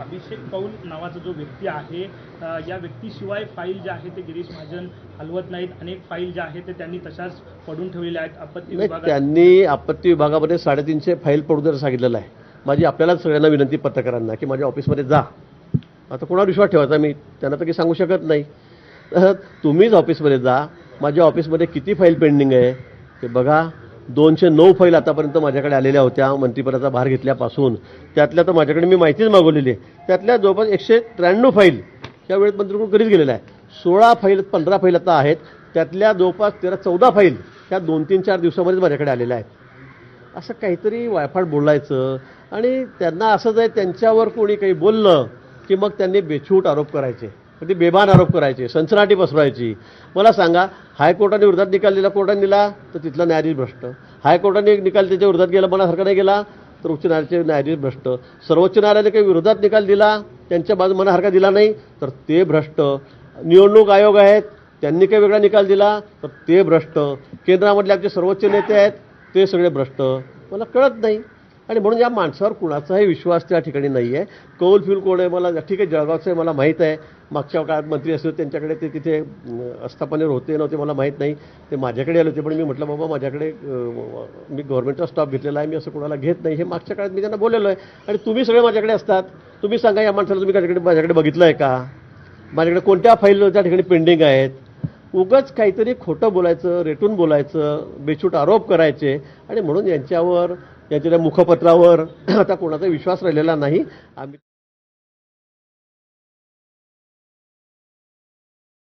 अभिषेक कौल नावाचा जो व्यक्ती आहे या व्यक्तीशिवाय फाईल ज्या आहे ते गिरीश महाजन हलवत नाहीत. अनेक फाईल ज्या आहेत ते त्यांनी तशाच पडून ठेवलेल्या आहेत. आपत्ती नाही विभागात त्यांनी आपत्ती विभागामध्ये साडेतीनशे फाईल पडू द्यायला सांगितलेलं आहे. माझी आपल्याला सगळ्यांना विनंती पत्रकारांना की माझ्या ऑफिसमध्ये जा. आता कोणावर विश्वास ठेवायचा? मी त्यांना तर काही सांगू शकत नाही. तर तुम्हीच ऑफिसमध्ये जा. माझ्या ऑफिसमध्ये किती फाईल पेंडिंग आहे? ते बघा. दोनशे नऊ फाईल आतापर्यंत माझ्याकडे आलेल्या होत्या. मंत्रिपदाचा भार घेतल्यापासून. त्यातल्या तर माझ्याकडे मी माहितीच मागवलेली आहे. त्यातल्या जवळपास एकशे त्र्याण्णव फाईल या वेळेत मंत्रिकडून कधीच गेलेल्या आहे सोळा फाईल पंधरा फाईल आता आहेत. त्यातल्या जवळपास तेरा चौदा फाईल ह्या दोन तीन चार दिवसामध्येच माझ्याकडे आलेल्या आहेत. असं काहीतरी वायफाट बोलायचं आणि त्यांना असंच आहे त्यांच्यावर कोणी काही बोललं की मग त्यांनी बेछूट आरोप करायचे. ते बेभान आरोप करायचे सनसनाटी पसरायची. मला सांगा हायकोर्टाने विरोधात निकाल दिला कोर्टाने दिला तर तिथला न्यायाधीश भ्रष्ट. हायकोर्टाने निकाल त्याच्या विरोधात गेला मनासारखा नाही गेला तर उच्च न्यायालयाचे न्यायाधीश भ्रष्ट. सर्वोच्च न्यायालयाने काही विरोधात निकाल दिला त्यांच्या बाजू मनासारखा दिला नाही तर ते भ्रष्ट. निवडणूक आयोग आहेत त्यांनी काही वेगळा निकाल दिला तर ते भ्रष्ट. केंद्रामधले आमचे सर्वोच्च नेते आहेत ते सगळे भ्रष्ट. मला कळत नाही. आणि म्हणून या माणसावर कुणाचाही विश्वास त्या ठिकाणी नाही आहे कौल फिल कोण आहे मला? ठीक आहे जळगावचं आहे मला माहीत आहे. मागच्या काळात मंत्री असते त्यांच्याकडे ते तिथे अस्थापनेवर होते नव्हते मला माहीत नाही. ते माझ्याकडे आले होते पण मी म्हटलं बाबा माझ्याकडे मी गव्हर्नमेंटचा स्टॉप घेतलेला आहे मी असं कोणाला घेत नाही. हे मागच्या काळात मी त्यांना बोललेलो आहे. आणि तुम्ही सगळे माझ्याकडे असतात. तुम्ही सांगा या माणसाला तुम्ही माझ्याकडे माझ्याकडे बघितलं आहे का? माझ्याकडे कोणत्या फाईल त्या ठिकाणी पेंडिंग आहेत? उगाच काहीतरी खोटं बोलायचं रेटून बोलायचं बेछूट आरोप करायचे. आणि म्हणून यांच्यावर यांच्या त्या मुखपत्रावर आता कोणाचा विश्वास राहिलेला नाही. आम्ही